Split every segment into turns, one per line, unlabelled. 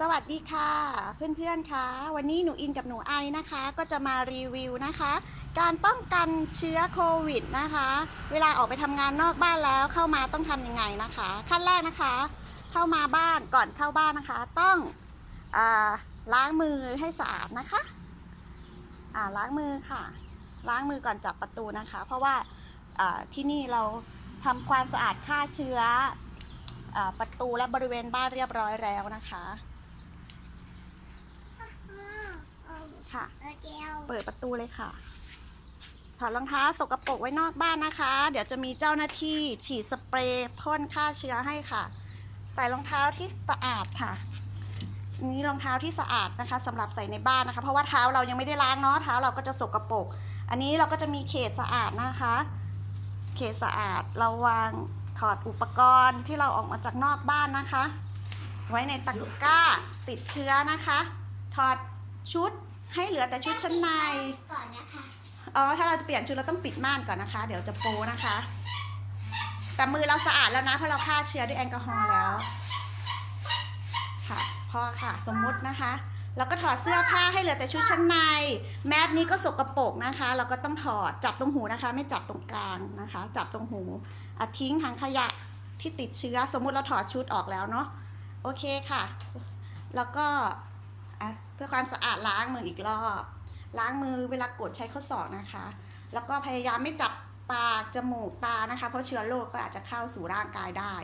สวัสดีค่ะ เพื่อนๆคะวันนี้หนูอินกับหนูไอนะคะ ก็จะมารีวิวนะคะ การป้องกันเชื้อโควิดนะคะ เวลาออกไปทำงานนอกบ้านแล้วเข้ามาต้องทำยังไงนะคะ ขั้นแรกนะคะ เข้ามาบ้านก่อนเข้าบ้านนะคะ ต้องอล้างมือให้สะอาดนะคะล้างมือค่ะ ล้างมือก่อนจับประตูนะคะ เพราะว่าที่นี่เราทำความสะอาดฆ่าเชื้ออประตูและบริเวณบ้านเรียบร้อยแล้วนะคะ เปิดประตูเลยค่ะ ถอดรองเท้าสกปรกไว้นอกบ้านนะคะ เดี๋ยวจะมีเจ้าหน้าที่ฉีดสเปรย์พ่นฆ่าเชื้อให้ค่ะ ใส่รองเท้าที่สะอาดค่ะอันนี้รองเท้าที่สะอาดนะคะสำหรับใส่ในบ้านนะคะ เพราะว่าเท้าเรายังไม่ได้ล้างเนาะเท้าเราก็จะสกปรก อันนี้เราก็จะมีเขตสะอาดนะคะ เขตสะอาดเราวางถอดอุปกรณ์ที่เราออกมาจากนอกบ้านนะคะ ไว้ในตะกร้าติดเชื้อนะคะ ถอดชุด ให้เหลือแต่ชุดชั้นใน
ก่อนนะคะ
อ๋อ ถ้าเราจะเปลี่ยนชุดเราต้องปิดม่านก่อนนะคะ เดี๋ยวจะโปนะคะ แต่มือเราสะอาดแล้วนะ เพราะเราฆ่าเชื้อด้วยแอลกอฮอล์แล้ว ค่ะ พอค่ะ สมมุตินะคะแล้วก็ถอดเสื้อผ้าให้เหลือแต่ชุดชั้นใน แมสนี้ก็สกปรกนะคะ เราก็ต้องถอด จับตรงหูนะคะ ไม่จับตรงกลางนะคะ จับตรงหูอะทิ้งทางขยะที่ติดเชื้อ สมมุติเราถอดชุดออกแล้วเนาะ โอเคค่ะ แล้วก็อะ เพื่อความสะอาดล้างมืออีกรอบ ล้างมือเวลากดใช้ข้อศอกนะคะ แล้วก็พยายามไม่จับปากจมูกตานะคะ เพราะเชื้อโรคก็อาจจะเข้าสู่ร่างกายได้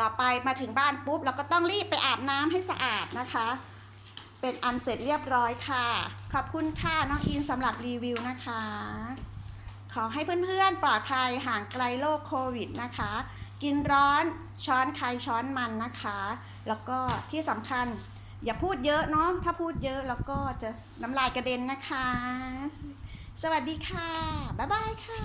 ต่อไปมาถึงบ้านปุ๊บเราก็ต้องรีบไปอาบน้ำให้สะอาดนะคะ เป็นอันเสร็จเรียบร้อยค่ะ ขอบคุณค่ะน้องอินสำหรับรีวิวนะคะ ขอให้เพื่อนๆปลอดภัยห่างไกลโรคโควิดนะคะ กินร้อนช้อนใครช้อนมันนะคะ แล้วก็ที่สำคัญ อย่าพูดเยอะเนาะถ้าพูดเยอะแล้วก็จะน้ำลายกระเด็นนะคะ สวัสดีค่ะ บ๊ายบายค่ะ